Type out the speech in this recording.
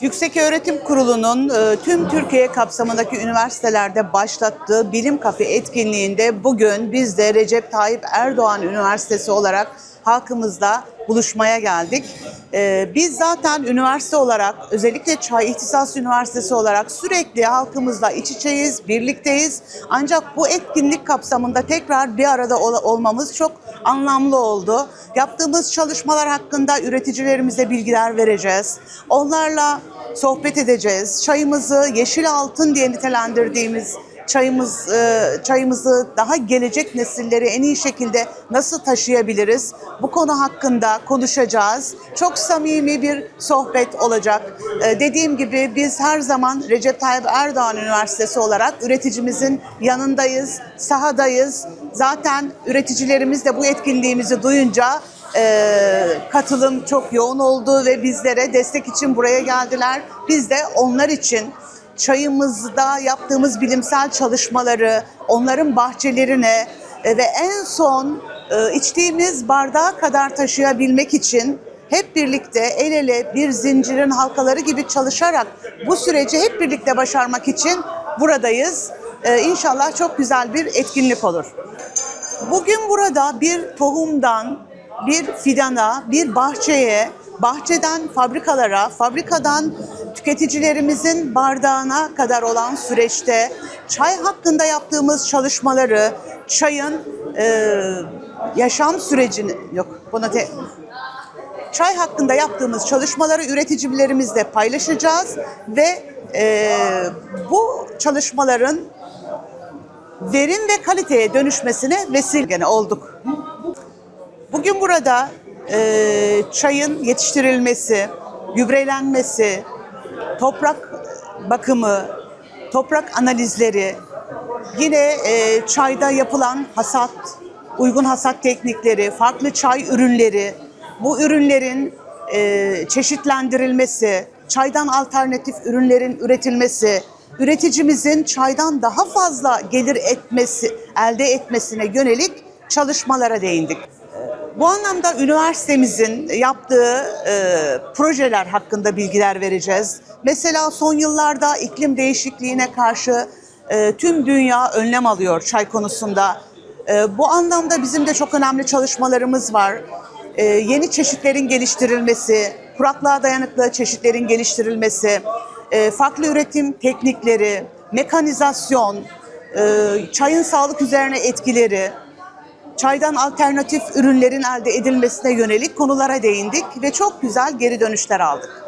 Yükseköğretim Kurulu'nun e, tüm Türkiye kapsamındaki üniversitelerde başlattığı bilim kafe etkinliğinde bugün biz de Recep Tayyip Erdoğan Üniversitesi olarak halkımızla buluşmaya geldik. E, Biz zaten üniversite olarak özellikle Çay İhtisas Üniversitesi olarak sürekli halkımızla iç içeyiz, birlikteyiz. Ancak bu etkinlik kapsamında tekrar bir arada ol- olmamız çok anlamlı oldu. Yaptığımız çalışmalar hakkında üreticilerimize bilgiler vereceğiz. Onlarla sohbet edeceğiz. Çayımızı yeşil altın diye nitelendirdiğimiz çayımız e, çayımızı daha gelecek nesilleri en iyi şekilde nasıl taşıyabiliriz? Bu konu hakkında konuşacağız. Çok samimi bir sohbet olacak. E, Dediğim gibi biz her zaman Recep Tayyip Erdoğan Üniversitesi olarak üreticimizin yanındayız, sahadayız. Zaten üreticilerimiz de bu etkinliğimizi duyunca e, katılım çok yoğun oldu ve bizlere destek için buraya geldiler. Biz de onlar için çayımızda yaptığımız bilimsel çalışmaları, onların bahçelerine e, ve en son e, içtiğimiz bardağa kadar taşıyabilmek için hep birlikte el ele bir zincirin halkaları gibi çalışarak bu süreci hep birlikte başarmak için buradayız. E, İnşallah çok güzel bir etkinlik olur. Bugün burada bir tohumdan bir fidana, bir bahçeye, bahçeden fabrikalara, fabrikadan tüketicilerimizin bardağına kadar olan süreçte çay hakkında yaptığımız çalışmaları, çayın e, yaşam sürecini, yok buna te, çay hakkında yaptığımız çalışmaları üreticilerimizle paylaşacağız ve e, bu çalışmaların verim ve kaliteye dönüşmesine vesile olduk. Bugün burada e, çayın yetiştirilmesi, gübrelenmesi, toprak bakımı, toprak analizleri, yine e, çayda yapılan hasat, uygun hasat teknikleri, farklı çay ürünleri, bu ürünlerin e, çeşitlendirilmesi, çaydan alternatif ürünlerin üretilmesi, üreticimizin çaydan daha fazla gelir etmesi, elde etmesine yönelik çalışmalara değindik. Bu anlamda üniversitemizin yaptığı e, projeler hakkında bilgiler vereceğiz. Mesela son yıllarda iklim değişikliğine karşı e, tüm dünya önlem alıyor çay konusunda. E, bu anlamda bizim de çok önemli çalışmalarımız var. E, yeni çeşitlerin geliştirilmesi, kuraklığa dayanıklı çeşitlerin geliştirilmesi, e, farklı üretim teknikleri, mekanizasyon, e, çayın sağlık üzerine etkileri, çaydan alternatif ürünlerin elde edilmesine yönelik konulara değindik ve çok güzel geri dönüşler aldık.